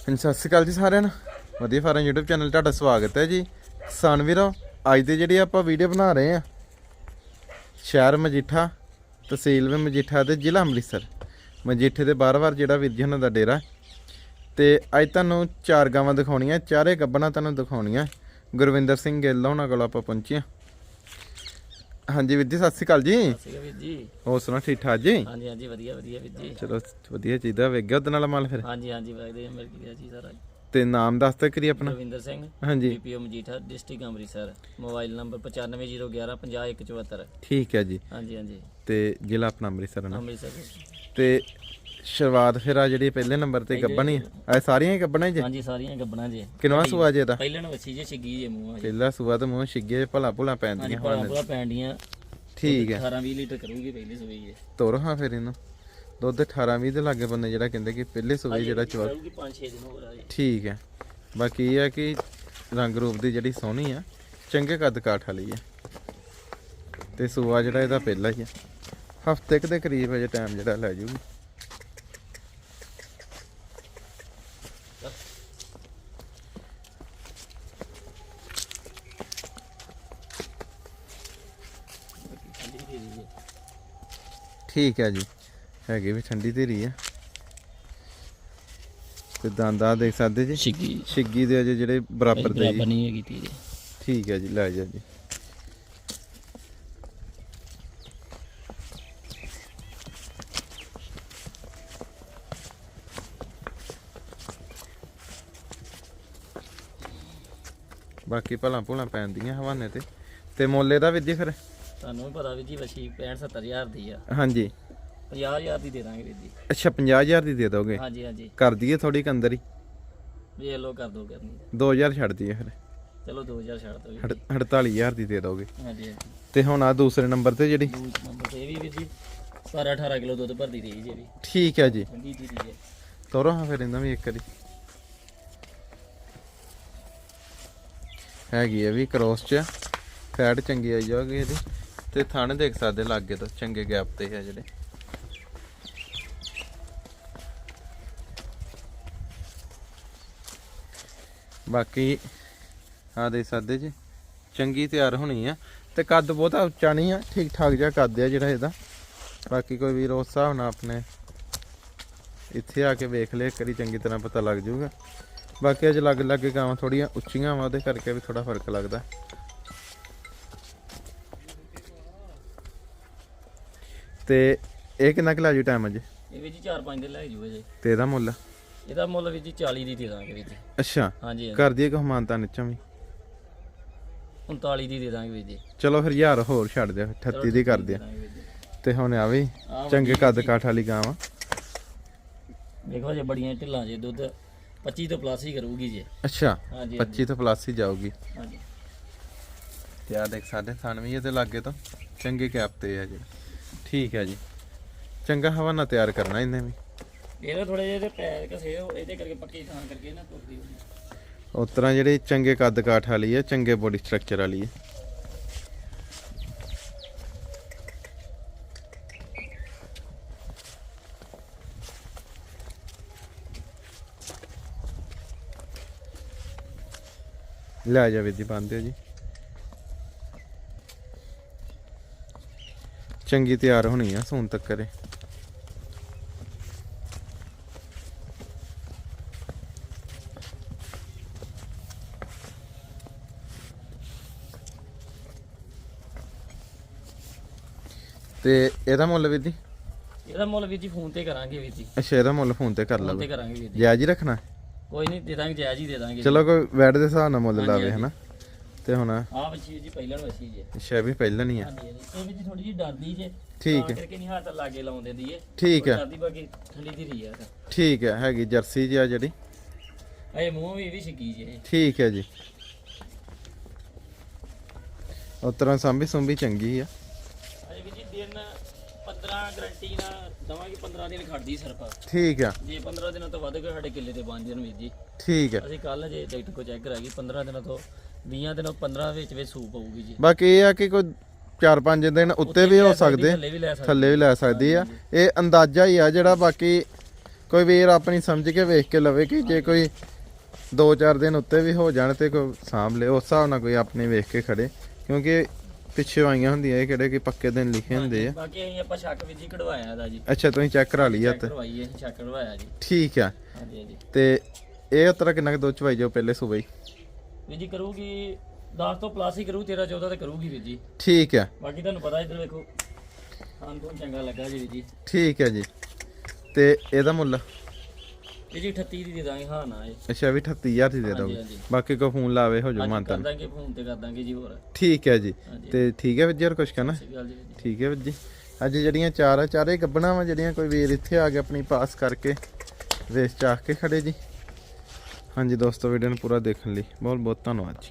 ਹਾਂਜੀ, ਸਤਿ ਸ਼੍ਰੀ ਅਕਾਲ ਜੀ ਸਾਰਿਆਂ ਨੂੰ। ਵਧੀਆ ਫਾਰਮ YouTube ਚੈਨਲ ਤੁਹਾਡਾ ਸਵਾਗਤ ਹੈ ਜੀ। ਕਿਸਾਨ ਵੀਰੋ, ਅੱਜ ਦੇ ਜਿਹੜੀ ਆਪਾਂ ਵੀਡੀਓ ਬਣਾ ਰਹੇ ਆ ਸ਼ਹਿਰ ਮਜੀਠਾ, ਤਹਿਸੀਲ ਵੀ ਮਜੀਠਾ ਤੇ ਜ਼ਿਲ੍ਹਾ ਅੰਮ੍ਰਿਤਸਰ। ਮਜੀਠੇ ਦੇ ਬਾਰ-ਬਾਰ ਜਿਹੜਾ ਵੀਰ ਜੀ ਉਹਨਾਂ ਦਾ ਡੇਰਾ। ਹੈ। ਤੇ ਅੱਜ ਤੁਹਾਨੂੰ ਚਾਰ ਗਾਵਾਂ ਦਿਖਾਉਣੀਆਂ, ਚਾਰੇ ਗੱਬਣਾ ਤੁਹਾਨੂੰ ਦਿਖਾਉਣੀਆਂ। ਗੁਰਵਿੰਦਰ ਸਿੰਘ ਗਿੱਲ ਉਹਨਾਂ ਕੋਲ ਆਪਾਂ ਪਹੁੰਚੇ ਹਾਂ। ਹਾਂਜੀ ਵੀਰ ਜੀ ਸਤਿ ਸ਼੍ਰੀ ਅਕਾਲ ਜੀ। ਸੀਗਾ ਵੀਰ ਜੀ। ਹੋਰ ਸੁਣਾ ਠੀਕ ਠਾਕ ਜੀ? ਹਾਂਜੀ ਹਾਂਜੀ ਵਧੀਆ ਵਧੀਆ ਵੀਰ ਜੀ। ਚਲੋ ਵਧੀਆ ਚੀਜ਼ਾਂ ਵੇਖ ਗਿਆ ਉਹਦੇ ਨਾਲ ਮਾਲ ਫਿਰ? ਹਾਂਜੀ ਹਾਂਜੀ ਵਧੀਆ ਮਿਲ ਗਿਆ ਜੀ ਸਾਰਾ। ਤੇ ਨਾਮ ਦੱਸ ਤਾ ਕਰੀ ਆਪਣਾ। ਰਵਿੰਦਰ ਸਿੰਘ ਹਾਂਜੀ। BPO Majitha district Amritsar. Mobile number 9501 50174 ਠੀਕ ਹੈ ਜੀ। ਹਾਂਜੀ ਹਾਂਜੀ। ਤੇ ਜ਼ਿਲ੍ਹਾ ਆਪਣਾ ਅੰਮ੍ਰਿਤਸਰ ਨਾ? ਅੰਮ੍ਰਿਤਸਰ ਤੇ ਸ਼ੁਰੂਆਤ ਫਿਰ ਆ ਜਿਹੜੀ ਪਹਿਲੇ ਨੰਬਰ ਤੇ ਗੱਬਣੀ ਆ। ਇਹ ਸਾਰੀਆਂ ਹੀ ਗੱਬਣਾ ਜੀ? ਹਾਂਜੀ ਸਾਰੀਆਂ ਗੱਬਣਾ ਜੀ। ਕਿਨਵਾ ਸੂਆ ਜੇ ਦਾ ਪਹਿਲਾਂ ਨੂੰ ਵੱਛੀ ਜੇ ਛਿੱਗੀ ਜੇ ਮੂੰਹ ਜੀ ਪਹਿਲਾ ਸੂਆ ਤੇ ਮੂੰਹ ਛਿੱਗੇ ਭਲਾ ਭੁਲਾ ਪੈਂਦੀਆਂ ਭਲਾ ਭਲਾ ਪੈਂਡੀਆਂ ਠੀਕ ਹੈ। 18 20 ਲੀਟਰ ਕਰੂਗੀ ਪਹਿਲੀ ਸੂਈ ਜੀ। ਤੋਰ ਹਾਂ ਫਿਰ ਇਹਨੂੰ। ਦੁੱਧ 18 20 ਦੇ ਲਾਗੇ ਬੰਦੇ ਜਿਹੜਾ ਕਹਿੰਦੇ ਕਿ ਪਹਿਲੇ ਸੂਏ ਜਿਹੜਾ ਚਵਾ ਕਰੂਗੀ 5-6 ਦਿਨ ਹੋਰ ਆ ਜੀ। ਠੀਕ ਹੈ। ਬਾਕੀ ਇਹ ਹੈ ਕਿ ਰੰਗ ਰੂਪ ਦੀ ਜਿਹੜੀ ਸੋਹਣੀ ਆ ਚੰਗੇ ਕੱਦ ਕਾਠ ਵਾਲੀ ਆ। ਤੇ ਸੂਆ ਜਿਹੜਾ ਇਹਦਾ ਪਹਿਲਾ ਹੀ ਆ। ਹਫ਼ਤੇ ਕੁ ਦੇ ਕਰੀਬ ਅਜੇ ਟਾਈਮ ਜਿਹੜਾ ਲੈ ਜੂਗੀ ਠੰਡੀ ਦੇ ਜੀ ਠੀਕ ਹੈ ਜੀ। ਹੈਗੀ ਵੀ ਠੰਡੀ ਧੀਰੀ ਆ। ਤੇ ਦੰਦਾਂ ਦੇਖ ਸਕਦੇ ਜੀ? ਛਿੱਗੀ ਛਿੱਗੀ ਦੇ ਅਜੇ ਜਿਹੜੇ ਬਰਾਬਰ ਦੇ ਬਰਾਬਰ ਜੀ। ਨਹੀਂ ਹੈਗੀ ਤੀ ਜੀ ਠੀਕ ਹੈ ਜੀ ਲੈ ਜਾ ਜੀ। ਬਾਕੀ ਭਲਾ ਭੁਲਾ ਪੈਂਦੀਆਂ ਹਵਾਨੇ ਤੇ। ਤੇ ਮੋਲੇ ਦਾ ਵੀ ਜੀ ਫਿਰ? ਤੁਹਾਨੂੰ ਵੀ ਪਤਾ ਵੀਰ ਜੀ ਵੱਛੀ 65 70000 ਦੀ ਆ। ਹਾਂਜੀ। 50000 ਦੀ ਦੇ ਦਾਂਗੇ ਵੀਰ ਜੀ। ਅੱਛਾ 50000 ਦੀ ਦੇ ਦੋਗੇ? ਹਾਂਜੀ ਹਾਂਜੀ। ਕਰ ਦਈਏ ਥੋੜੀ ਕੰਦਰ ਹੀ। ਵੇਖ ਲੋ ਕਰ ਦੋ ਕਰਨੀ 2000 ਛੱਡ ਦਈਏ ਫਿਰ। ਚਲੋ 2000 ਛੱਡ ਦੋ ਵੀਰ ਹੜ- ਜੀ 48000 ਦੀ ਦੇ ਦੋਗੇ। ਹਾਂਜੀ ਹਾਂਜੀ। ਤੇ ਹੁਣ ਆ ਦੂਸਰੇ ਨੰਬਰ ਤੇ ਜਿਹੜੀ? ਦੂਜੇ ਨੰਬਰ ਤੇ ਇਹ ਵੀ ਵੀਰ ਜੀ 17 18 ਕਿਲੋ ਦੁੱਧ ਭਰਦੀ ਰਹੀ ਜੀ ਇਹ ਵੀ। ਠੀਕ ਹੈ ਜੀ। ਠੰਡੀ ਦੀ ਦੀ ਹੈ। ਤੋਰੋ ਹਾਂ ਫਿਰ ਇਹਨਾਂ ਵੀ ਇੱਕ ਵਾਰੀ। ਹੈਗੀ ਇਹ ਵੀ ਕ੍ਰੋਸ ਚ। ਫੈਟ ਚੰਗੀ ਆਈ ਜਾਊਗੀ ਇਹਦੇ। ਤੇ ਥਣ ਦੇਖ ਸਕਦੇ ਲਾਗੇ ਤੋਂ, ਚੰਗੇ ਗੈਪ ਤੇ ਹੈ ਜਿਹੜੇ। ਬਾਕੀ ਆ ਦੇ ਸਕਦੇ ਜੀ, ਚੰਗੀ ਤਿਆਰ ਹੋਣੀ ਆ। ਤੇ ਕੱਦ ਬਹੁਤਾ ਉੱਚਾ ਨਹੀਂ ਆ ਠੀਕ ਠਾਕ ਜਿਹਾ ਕੱਦ ਆ ਜਿਹੜਾ ਇਹਦਾ। ਬਾਕੀ ਕੋਈ ਵੀਰ ਉਸ ਹਿਸਾਬ ਨਾਲ ਆਪਣੇ ਇੱਥੇ ਆ ਕੇ ਵੇਖ ਲਿਆ ਕਰੀ ਚੰਗੀ ਤਰ੍ਹਾਂ ਪਤਾ ਲੱਗ ਜਾਊਗਾ। ਬਾਕੀ ਅਜ ਲੱਗ ਲੱਗੇ ਗਾਵਾਂ ਥੋੜੀਆਂ ਉੱਚੀਆਂ ਵਾ, ਉਹਦੇ ਕਰਕੇ ਵੀ ਥੋੜਾ ਫ਼ਰਕ ਲੱਗਦਾ। ਤੇ ਇਹ ਕਿੰਨਾ ਕੁ ਲਾਜੂ ਟਾਈਮ ਅਜੇ? ਇਹ ਵੀ ਜੀ 4-5 ਦੇ ਲੈ ਜੂਏ ਜੀ। ਤੇ ਇਹਦਾ ਮੁੱਲ? ਇਹਦਾ ਮੁੱਲ ਵੀ ਜੀ 40 ਦੀ ਦੇ ਦਾਂਗੇ ਵੀਰ ਜੀ। ਅੱਛਾ। ਹਾਂਜੀ। ਕਰ ਦਈਏ ਕਿ ਹਮਾਨਤਾ ਨਿਚਾਂ ਵੀ 39 ਦੀ ਦੇ ਦਾਂਗੇ ਵੀਰ ਜੀ। ਚਲੋ ਫਿਰ ਯਾਰ ਹੋਰ ਛੱਡ ਦਿਓ 38 ਦੀ ਕਰ ਦਿਆ ਜੀ। ਤੇ ਹੁਣ ਆ ਵੀ ਚੰਗੇ ਕੱਦ ਕਾਠ ਵਾਲੀ ਗਾਂ ਵਾ। ਦੇਖੋ ਜੇ ਬੜੀਆਂ ਢਿੱਲਾਂ ਜੇ ਦੁੱਧ 25 ਤੋਂ ਪਲੱਸ ਹੀ ਕਰੂਗੀ ਜੀ। ਅੱਛਾ ਹਾਂਜੀ 25 ਤੋਂ ਪਲੱਸ ਹੀ ਜਾਊਗੀ। ਹਾਂਜੀ। ਤੇ ਆ ਦੇਖ ਸਾਡੇ ਥਣ ਵੀ ਇਹਦੇ ਲਾਗੇ ਤੋਂ। ਚੰਗੇ ਕੈਪ ਤੇ ਆ ਜੀ। ਠੀਕ ਹੈ ਜੀ। ਚੰਗਾ ਹਵਾਨਾ ਤਿਆਰ ਕਰਨਾ ਇਹਨੇ ਵੀ। ਇਹਦੇ ਥੋੜੇ ਜਿਹੇ ਇਹਦੇ ਪੈਰ ਘਸੇ ਉਹ ਇਹਦੇ ਕਰਕੇ ਪੱਕੀ ਥਾਂ ਕਰਕੇ ਨਾ ਤੁਰਦੀ ਹੋਣੀ। ਉਸ ਤਰ੍ਹਾਂ ਜਿਹੜੇ ਚੰਗੇ ਕੱਦ ਕਾਠ ਵਾਲੀ ਹੈ ਚੰਗੇ ਬੋਡੀ ਸਟਰਕਚਰ ਵਾਲੀ ਹੈ। ਲੈ ਜਾਵੇ ਜੀ ਬੰਦੇ ਜੀ। ਚੰਗੀ ਤਿਆਰ ਹੋਣੀ ਆ ਸੋਨ ਤੱਕ ਕਰੇ। ਤੇ ਇਹਦਾ ਮੁੱਲ ਵੀਰ ਜੀ? ਇਹਦਾ ਮੁੱਲ ਵੀਰ ਜੀ ਫੋਨ ਤੇ ਕਰਾਂਗੇ ਵੀਰ ਜੀ। ਅੱਛਾ ਇਹਦਾ ਮੁੱਲ ਫੋਨ ਤੇ ਕਰ ਫੋਨ ਲਵੇ ਤੇ ਕਰਾਂਗੇ ਵੀਰ ਜੀ। ਜਾਇਜ਼ ਹੀ ਰੱਖਣਾ? ਕੋਈ ਨਹੀਂ ਦੇ ਦਾਂਗੇ ਜਾਇਜ਼ ਹੀ ਦੇ ਦਾਂਗੇ ਚਲੋ ਕੋਈ ਵੈਟ ਦੇ ਹਿਸਾਬ ਨਾਲ ਮੁੱਲ ਲਾਵੇ। ਹਨਾ? ਤੇ ਹੁਣ ਆਹ ਵੱਛੀ ਜੀ ਪਹਿਲਾਂ ਵੱਛੀ ਜੀ। ਅੱਛਾ ਵੀ ਪਹਿਲਾਂ ਨਹੀਂ ਆ। ਹਾਂਜੀ। ਇਹ ਵੀ ਜੀ ਥੋੜੀ ਜਿਹੀ ਡਰਦੀ ਜੇ। ਠੀਕ ਤਾਂ ਹੈ। ਕਰਕੇ ਨਹੀਂ ਹੱਥ ਲਾਗੇ ਲਾਉਣ ਦਿੰਦੀ ਏ। ਠੀਕ ਹੈ। ਡਰਦੀ ਬਾਕੀ ਠੰਡੀ ਦੀ ਰਹੀ ਆ ਠੀਕ ਹੈ ਹੈਗੀ ਜਰਸੀ ਜੀ ਆ ਜਿਹੜੀ। ਇਹ ਮੂੰਹ ਵੀ ਇਹ ਵੀ ਛਿੱਗੀ ਜੇ ਠੀਕ ਹੈ ਜੀ। ਉਸ ਤਰ੍ਹਾਂ ਸੰਭੀ ਸੁੰਭੀ ਚੰਗੀ ਆ। ਅਜੇ ਵੀ ਜੀ ਦਿਨ 15 ਗਰੰਟੀ ਨਾਲ ਦਵਾਂਗੇ 15 ਦਿਨ ਖੜਦੀ ਸਿਰਫ। ਠੀਕ ਆ। ਜੇ 15 ਦਿਨਾਂ ਤੋਂ ਵੱਧ ਕੇ ਸਾਡੇ ਕਿੱਲੇ ਤੇ ਬਣ ਜਾਣ ਵੀਰ ਜੀ। ਠੀਕ ਹੈ ਅਸੀਂ ਕੱਲ ਜੇ ਡਾਕਟਰ ਕੋ ਚੈੱਕ ਕਰਾਈ 15 ਦਿਨਾਂ ਤੋਂ 20 ਦਿਨਾਂ 15 ਵਿੱਚ ਵਿੱਚ ਸੂਪ ਆਊਗੀ ਜੀ। ਬਾਕੀ ਇਹ ਆ ਕਿ ਕੋਈ 4-5 ਦਿਨ ਉੱਤੇ ਵੀ ਹੋ ਸਕਦੇ ਥੱਲੇ ਵੀ ਲੈ ਸਕਦੇ। ਥੱਲੇ ਵੀ ਲੈ ਸਕਦੀ ਆ। ਇਹ ਅੰਦਾਜ਼ਾ ਹੀ ਆ ਜਿਹੜਾ ਬਾਕੀ ਕੋਈ ਵੀਰ ਆਪਣੀ ਸਮਝ ਕੇ ਵੇਖ ਕੇ ਲਵੇ ਕਿ ਜੇ ਕੋਈ 2-4 ਦਿਨ ਉੱਤੇ ਵੀ ਹੋ ਜਾਣ ਤੇ ਕੋਈ ਸਾਂਭ ਲੇ ਉਸ ਹਿਸਾਬ ਨਾਲ ਕੋਈ ਆਪਣੇ ਵੇਖ ਕੇ ਖੜੇ। ਕਿਉਂਕਿ ਪਿੱਛੇ ਆਈਆਂ ਹੁੰਦੀਆਂ ਇਹ ਕਿਹੜੇ ਕਿ ਪੱਕੇ ਦਿਨ ਲਿਖੇ ਹੁੰਦੇ ਆ। ਬਾਕੀ ਅਸੀਂ ਆਪਾਂ ਸ਼ੱਕ ਹੀ ਕਢਵਾਇਆ ਇਹਦਾ ਜੀ। ਅੱਛਾ ਤੁਸੀਂ ਚੈੱਕ ਕਰਾ ਲਈ ਆ ਚੈੱਕ ਤੇ ਕਰਵਾਈਏ ਅਸੀਂ ਸ਼ੱਕ ਕਢਵਾਇਆ ਜੀ। ਠੀਕ ਆ। ਹਾਂਜੀ ਹਾਂਜੀ। ਤੇ ਇਹ ਉਤਰਾ ਕਿੰਨਾ ਕੁ ਦੁੱਧ ਚਵਾਈ ਜਾਓ ਪਹਿਲੇ ਸੂਬੇ ਵੀਰ ਜੀ ਕਰੂਗੀ 10 ਤੋਂ ਪਲੱਸ ਹੀ ਕਰੂ 13 14 ਤੇ ਕਰੂਗੀ ਵੀਰ ਜੀ। ਠੀਕ ਆ। ਬਾਕੀ ਤੁਹਾਨੂੰ ਪਤਾ ਇੱਧਰ ਵੇਖੋ ਹਾਂ ਤੋਂ ਚੰਗਾ ਲੱਗਾ ਜੀ ਵੀਰ ਜੀ। ਠੀਕ ਹੈ ਜੀ। ਤੇ ਇਹਦਾ ਮੁੱਲ? ਵੀਰ ਜੀ 38 ਦੀ ਦੇ ਦਾਂਗੇ ਹਾਂ ਨਾ ਇਹ। ਅੱਛਾ ਵੀ 38000 ਦੀ ਦੇ ਦੋਗੇ। ਹਾਂਜੀ। ਬਾਕੀ ਕੋ ਫੋਨ ਲਾਵੇ ਹੋ ਹਾਂਜੀ, ਮਾਨਤਾ ਕਰ ਦਾਂਗੇ ਫੋਨ ਤੇ ਕਰ ਦਾਂਗੇ ਜੀ ਹੋਰ। ਠੀਕ ਹੈ ਜੀ। ਤੇ ਠੀਕ ਹੈ ਵੀਰ ਜੀ ਹੋਰ ਕੁਛ ਕਹਿਣਾ? ਸਹੀ ਗੱਲ ਜੀ ਵੀਰ ਜੀ। ਠੀਕ ਹੈ ਵੀਰ ਜੀ। ਅੱਜ ਜਿਹੜੀਆਂ ਚਾਰ ਆ ਚਾਰੇ ਗੱਬਣਾ ਵਾ ਜਿਹੜੀਆਂ ਕੋਈ ਵੀਰ ਇੱਥੇ ਆ ਕੇ ਆਪਣੀ ਪਾਸ ਕਰਕੇ ਵੇਚ ਚਾਹ ਕੇ ਖੜੇ ਜੀ। ਹਾਂਜੀ ਦੋਸਤੋ ਵੀਡੀਓ ਨੂੰ ਪੂਰਾ ਦੇਖਣ ਲਈ ਬਹੁਤ ਬਹੁਤ ਧੰਨਵਾਦ ਜੀ।